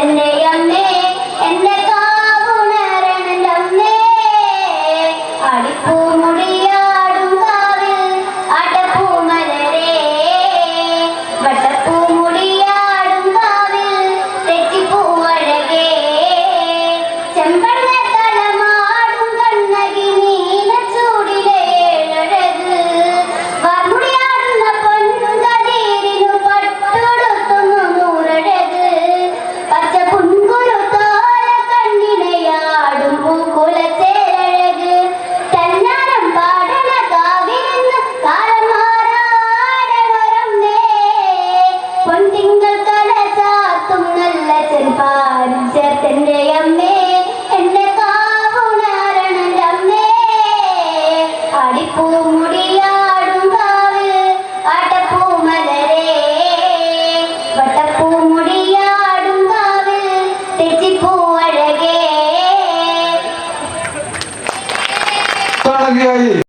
என்னையன்னே തിങ്കൾ കല ചാത്തും നല്ല ചെറുപ്പാരും ചേർത്തന്റെ അമ്മേ. എന്നെ കാവുണാരണന്റെ അമ്മേ. അടിപ്പൂ മുടിയാടും കാവ് ആട്ടപ്പൂ മലരേ. വട്ടപ്പൂ മുടിയാടും കാവ് തെച്ചിപ്പൂ അഴകേ.